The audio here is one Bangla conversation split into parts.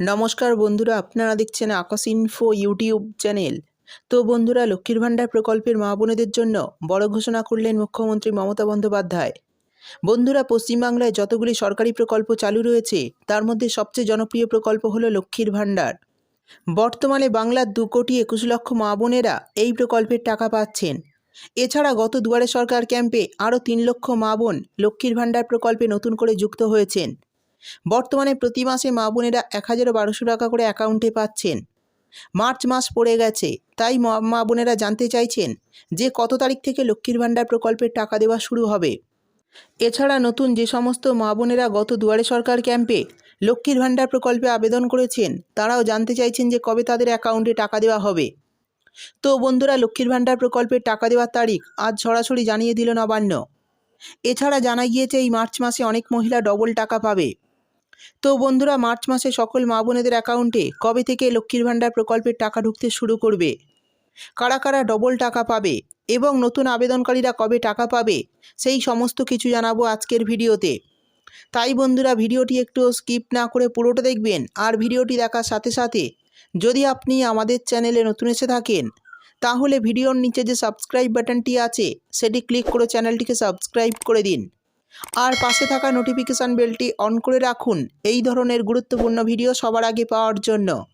নমস্কার বন্ধুরা, আপনারা দেখছেন আকাশ ইনফো ইউটিউব চ্যানেল তো বন্ধুরা, লক্ষ্মীর ভাণ্ডার প্রকল্পের মা বোনেদের জন্য বড় ঘোষণা করলেন মুখ্যমন্ত্রী মমতা বন্দ্যোপাধ্যায়। বন্ধুরা, পশ্চিমবাংলায় যতগুলি সরকারি প্রকল্প চালু রয়েছে, তার মধ্যে সবচেয়ে জনপ্রিয় প্রকল্প হলো লক্ষ্মীর ভাণ্ডার। বর্তমানে বাংলার দু কোটি একুশ লক্ষ মা বোনেরা এই প্রকল্পের টাকা পাচ্ছেন। এছাড়া গত দুয়ারে সরকার ক্যাম্পে আরও তিন লক্ষ মা বোন লক্ষ্মীর ভাণ্ডার প্রকল্পে নতুন করে যুক্ত হয়েছেন। বর্তমানে প্রতি মাসে মা বোনেরা এক হাজার বারোশো টাকা করে অ্যাকাউন্টে পাচ্ছেন। মার্চ মাস পড়ে গেছে, তাই মা- বোনেরা জানতে চাইছেন যে কত তারিখ থেকে লক্ষ্মীর ভাণ্ডার প্রকল্পের টাকা দেওয়া শুরু হবে। এছাড়া নতুন যে সমস্ত মা বোনেরা গত দুয়ারে সরকার ক্যাম্পে লক্ষ্মীর ভাণ্ডার প্রকল্পে আবেদন করেছেন, তারাও জানতে চাইছেন যে কবে তাদের অ্যাকাউন্টে টাকা দেওয়া হবে। তো বন্ধুরা, লক্ষ্মীর ভাণ্ডার প্রকল্পের টাকা দেওয়ার তারিখ আজ সরাসরি জানিয়ে দিল নবান্ন। এছাড়া জানা গিয়েছে, এই মার্চ মাসে অনেক মহিলা ডবল টাকা পাবে। তো বন্ধুরা, মার্চ মাসে সকল মা বোনেদের অ্যাকাউন্টে কবে থেকে লক্ষ্মীর ভাণ্ডার প্রকল্পের টাকা ঢুকতে শুরু করবে? কারা কারা ডবল টাকা পাবে? এবং নতুন আবেদনকারীরা কবে টাকা পাবে? সেই সমস্ত কিছু জানাব আজকের ভিডিওতে। তাই বন্ধুরা, ভিডিওটি একটু স্কিপ না করে পুরোটা দেখবেন আর ভিডিওটি দেখার সাথে সাথে যদি আপনি আমাদের চ্যানেলে নতুন এসে থাকেন, তাহলে ভিডিওর নিচে যে সাবস্ক্রাইব বাটনটি আছে, সেটি ক্লিক করে চ্যানেলটিকে সাবস্ক্রাইব করে দিন। আর পাশে থাকা নোটিফিকেশান বেলটি অন করে রাখুন। এই ধরনের গুরুত্বপূর্ণ ভিডিও সবার আগে পাওয়ার জন্য।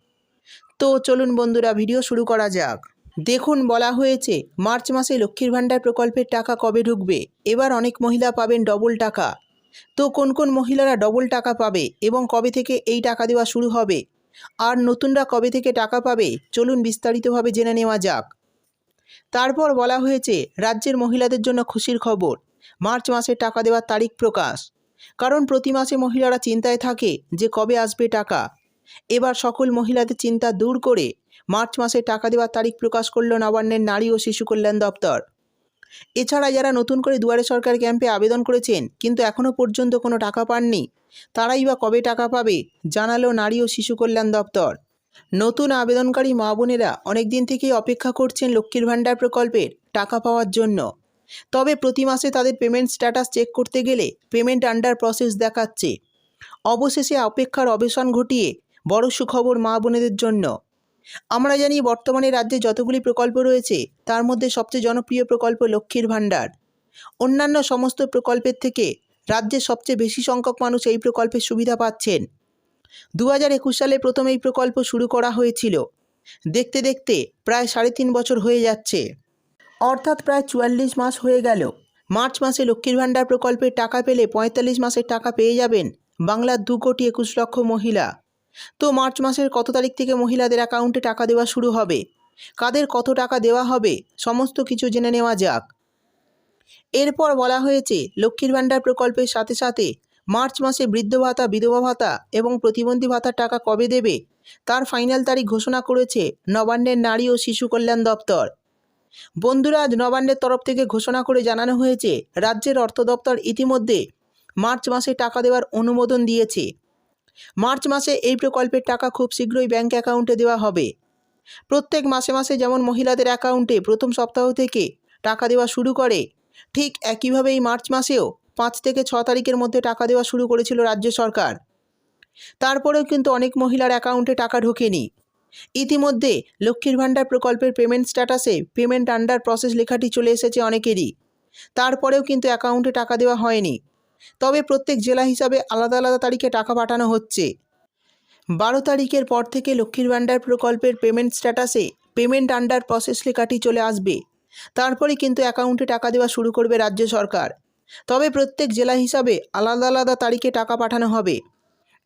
তো চলুন বন্ধুরা ভিডিও শুরু করা যাক। দেখুন, বলা হয়েছে, মার্চ মাসে লক্ষ্মীর ভাণ্ডার প্রকল্পের টাকা কবে ঢুকবে? এবার অনেক মহিলা পাবেন ডবল টাকা। তো কোন কোন মহিলারা ডবল টাকা পাবে এবং কবে থেকে এই টাকা দেওয়া শুরু হবে? আর নতুনরা কবে থেকে টাকা পাবে? চলুন বিস্তারিতভাবে জেনে নেওয়া যাক। তারপর বলা হয়েছে, রাজ্যের মহিলাদের জন্য খুশির খবর। মার্চ মাসে টাকা দেওয়ার তারিখ প্রকাশ। কারণ প্রতি মাসে মহিলারা চিন্তায় থাকে যে কবে আসবে টাকা। এবার সকল মহিলাদের চিন্তা দূর করে মার্চ মাসে টাকা দেওয়ার তারিখ প্রকাশ করল নবান্নের নারী ও শিশু কল্যাণ দপ্তর। এছাড়া যারা নতুন করে দুয়ারে সরকার ক্যাম্পে আবেদন করেছেন, কিন্তু এখনও পর্যন্ত কোনো টাকা পাননি, তারাই বা কবে টাকা পাবে জানালো নারী ও শিশু কল্যাণ দপ্তর। নতুন আবেদনকারী মা বোনেরা অনেক দিন থেকেই অপেক্ষা করছেন লক্ষ্মীর ভাণ্ডার প্রকল্পের টাকা পাওয়ার জন্য। তবে প্রতি মাসে তাদের পেমেন্ট স্ট্যাটাস চেক করতে গেলে পেমেন্ট আন্ডার প্রসেস দেখাচ্ছে। অবশেষে অপেক্ষার অবসান ঘটিয়ে বড় সুখবর মা বোনেদের জন্য। আমরা জানি বর্তমানে রাজ্যে যতগুলি প্রকল্প রয়েছে, তার মধ্যে সবচেয়ে জনপ্রিয় প্রকল্প লক্ষ্মীর ভাণ্ডার। অন্যান্য সমস্ত প্রকল্পের থেকে রাজ্যের সবচেয়ে বেশি সংখ্যক মানুষ এই প্রকল্পের সুবিধা পাচ্ছেন। দু হাজার একুশ সালে প্রথম এই প্রকল্প শুরু করা হয়েছিল। দেখতে দেখতে প্রায় সাড়ে তিন বছর হয়ে যাচ্ছে। অর্থাৎ প্রায় চুয়াল্লিশ মাস হয়ে গেল। মার্চ মাসে লক্ষ্মীর ভাণ্ডার প্রকল্পের টাকা পেলে পঁয়তাল্লিশ মাসের টাকা পেয়ে যাবেন বাংলার দু কোটি একুশ লক্ষ মহিলা। তো মার্চ মাসের কত তারিখ থেকে মহিলাদের অ্যাকাউন্টে টাকা দেওয়া শুরু হবে? কাদের কত টাকা দেওয়া হবে? সমস্ত কিছু জেনে নেওয়া যাক। এরপর বলা হয়েছে, লক্ষ্মীর ভাণ্ডার প্রকল্পের সাথে সাথে মার্চ মাসে বৃদ্ধ ভাতা, বিধবা ভাতা এবং প্রতিবন্ধী ভাতার টাকা কবে দেবে? তার ফাইনাল তারিখ ঘোষণা করেছে নবান্নের নারী ও শিশু কল্যাণ দপ্তর। বন্ধুরা, আজ নবান্নের তরফ থেকে ঘোষণা করে জানানো হয়েছে, রাজ্যের অর্থ দপ্তর ইতিমধ্যে মার্চ মাসে টাকা দেওয়ার অনুমোদন দিয়েছে। মার্চ মাসে এই প্রকল্পের টাকা খুব শীঘ্রই ব্যাংক অ্যাকাউন্টে দেওয়া হবে। প্রত্যেক মাসে মাসে যেমন মহিলাদের অ্যাকাউন্টে প্রথম সপ্তাহ থেকে টাকা দেওয়া শুরু করে, ঠিক একইভাবে এই মার্চ মাসেও পাঁচ থেকে ছ তারিখের মধ্যে টাকা দেওয়া শুরু করেছিল রাজ্য সরকার। তারপরেও কিন্তু অনেক মহিলার অ্যাকাউন্টে টাকা ঢোকেনি। ইতিমধ্যে লক্ষ্মীর ভাণ্ডার প্রকল্পের পেমেন্ট স্ট্যাটাসে পেমেন্ট আন্ডার প্রসেস লেখাটি চলে এসেছে অনেকেরই। তারপরেও কিন্তু অ্যাকাউন্টে টাকা দেওয়া হয়নি। তবে প্রত্যেক জেলা হিসাবে আলাদা আলাদা তারিখে টাকা পাঠানো হচ্ছে। বারো তারিখের পর থেকে লক্ষ্মীর ভাণ্ডার প্রকল্পের পেমেন্ট স্ট্যাটাসে পেমেন্ট আন্ডার প্রসেস লেখাটি চলে আসবে। তারপরে কিন্তু অ্যাকাউন্টে টাকা দেওয়া শুরু করবে রাজ্য সরকার। তবে প্রত্যেক জেলা হিসাবে আলাদা আলাদা তারিখে টাকা পাঠানো হবে।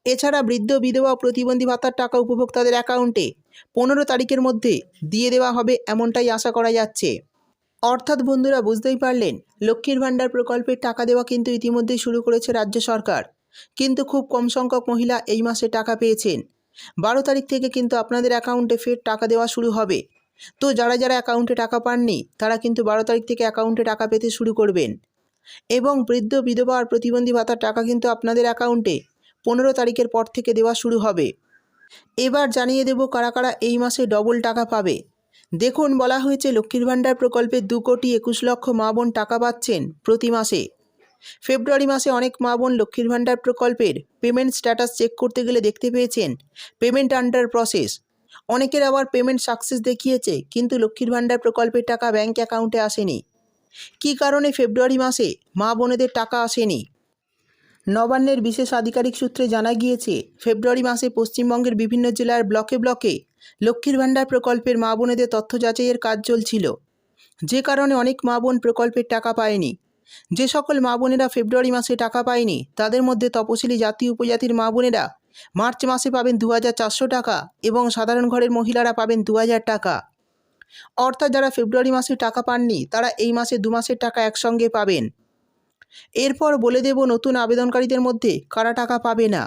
এছাড়া বৃদ্ধ, বিধবা প্রতিবন্ধী ভাতার টাকা উপভোক্তাদের অ্যাকাউন্টে পনেরো তারিখের মধ্যে দিয়ে দেওয়া হবে এমনটাই আশা করা যাচ্ছে। অর্থাৎ বন্ধুরা বুঝতেই পারলেন, লক্ষ্মীর ভাণ্ডার প্রকল্পের টাকা দেওয়া কিন্তু ইতিমধ্যেই শুরু করেছে রাজ্য সরকার। কিন্তু খুব কম সংখ্যক মহিলা এই মাসে টাকা পেয়েছেন। বারো তারিখ থেকে কিন্তু আপনাদের অ্যাকাউন্টে ফের টাকা দেওয়া শুরু হবে। তো যারা যারা অ্যাকাউন্টে টাকা পাননি, তারা কিন্তু বারো তারিখ থেকে অ্যাকাউন্টে টাকা পেতে শুরু করবেন। এবং বৃদ্ধ, বিধবা আর প্রতিবন্ধী ভাতার টাকা কিন্তু আপনাদের অ্যাকাউন্টে পনেরো তারিখের পর থেকে দেওয়া শুরু হবে। এবার জানিয়ে দেব কারা কারা এই মাসে ডবল টাকা পাবে। দেখুন, বলা হয়েছে লক্ষ্মীর ভাণ্ডার প্রকল্পে দু কোটি একুশ লক্ষ মা বোন টাকা পাচ্ছেন প্রতি মাসে। ফেব্রুয়ারি মাসে অনেক মা বোন লক্ষ্মীর ভাণ্ডার প্রকল্পের পেমেন্ট স্ট্যাটাস চেক করতে গেলে দেখতে পেয়েছেন পেমেন্ট আন্ডার প্রসেস অনেকের আবার পেমেন্ট সাকসেস দেখিয়েছে, কিন্তু লক্ষ্মীর ভাণ্ডার প্রকল্পের টাকা ব্যাঙ্ক অ্যাকাউন্টে আসেনি। কী কারণে ফেব্রুয়ারি মাসে মা বোনেদের টাকা আসেনি? নবান্নের বিশেষ আধিকারিক সূত্রে জানা গিয়েছে, ফেব্রুয়ারি মাসে পশ্চিমবঙ্গের বিভিন্ন জেলার ব্লকে ব্লকে লক্ষ্মীর ভাণ্ডার প্রকল্পের মা বোনেদের তথ্য যাচাইয়ের কাজ চলছিল। যে কারণে অনেক মা বোন প্রকল্পের টাকা পায়নি। যে সকল মা বোনেরা ফেব্রুয়ারি মাসে টাকা পায়নি, তাদের মধ্যে তপশিলি জাতি উপজাতির মা বোনেরা মার্চ মাসে পাবেন দু হাজার চারশো টাকা এবং সাধারণ ঘরের মহিলারা পাবেন দু হাজার টাকা। অর্থাৎ যারা ফেব্রুয়ারি মাসে টাকা পাননি, তারা এই মাসে দু মাসের টাকা একসঙ্গে পাবেন। এরপর বলে দেব নতুন আবেদনকারীদের মধ্যে কারা টাকা পাবে না।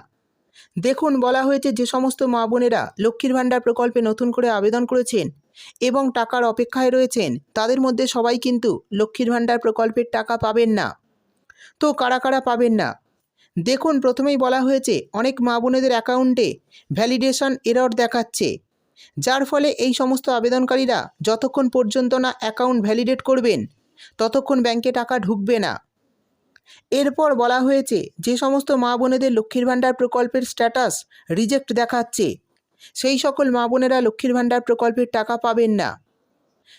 দেখুন, বলা হয়েছে যে সমস্ত মা বোনেরা লক্ষ্মীর ভাণ্ডার প্রকল্পে নতুন করে আবেদন করেছেন এবং টাকার অপেক্ষায় রয়েছেন। তাদের মধ্যে সবাই কিন্তু লক্ষ্মীর ভাণ্ডার প্রকল্পের টাকা পাবেন না। তো কারা কারা পাবেন না? দেখুন, প্রথমেই বলা হয়েছে, অনেক মা বোনেদের অ্যাকাউন্টে ভ্যালিডেশন এরর দেখাচ্ছে, যার ফলে এই সমস্ত আবেদনকারীরা যতক্ষণ পর্যন্ত না অ্যাকাউন্ট ভ্যালিডেট করবেন, ততক্ষণ ব্যাংকে টাকা ঢুকবে না। এরপর বলা হয়েছে, যে সমস্ত মা বোনেদের লক্ষ্মীর ভাণ্ডার প্রকল্পের স্ট্যাটাস রিজেক্ট দেখাচ্ছে। সেই সকল মা বোনেরা লক্ষ্মীর ভাণ্ডার প্রকল্পের টাকা পাবেন না।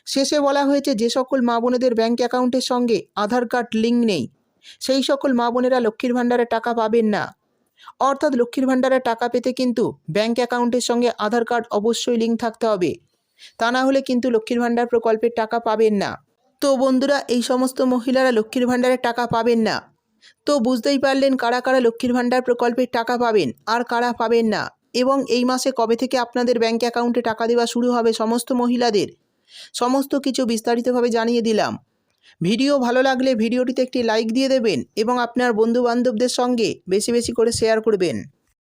শেষে বলা হয়েছে, যে সকল মা বোনেদের ব্যাঙ্ক অ্যাকাউন্টের সঙ্গে আধার কার্ড লিঙ্ক নেই। সেই সকল মা বোনেরা লক্ষ্মীর ভাণ্ডারে টাকা পাবেন না। অর্থাৎ লক্ষ্মীর ভাণ্ডারে টাকা পেতে কিন্তু ব্যাঙ্ক অ্যাকাউন্টের সঙ্গে আধার কার্ড অবশ্যই লিঙ্ক থাকতে হবে। তা না হলে কিন্তু লক্ষ্মীর ভাণ্ডার প্রকল্পের টাকা পাবেন না। তো বন্ধুরা, এই সমস্ত মহিলারা লক্ষ্মীর ভাণ্ডারের টাকা পাবেন না। তো বুঝতেই পারলেন কারা কারা লক্ষ্মীর ভাণ্ডার প্রকল্পের টাকা পাবেন আর কারা পাবেন না। এবং এই মাসে কবে থেকে আপনাদের ব্যাঙ্ক অ্যাকাউন্টে টাকা দেওয়া শুরু হবে সমস্ত মহিলাদের? সমস্ত কিছু বিস্তারিতভাবে জানিয়ে দিলাম। ভিডিও ভালো লাগলে ভিডিওটিতে একটি লাইক দিয়ে দেবেন এবং আপনার বন্ধু বান্ধবদের সঙ্গে বেশি বেশি করে শেয়ার করবেন।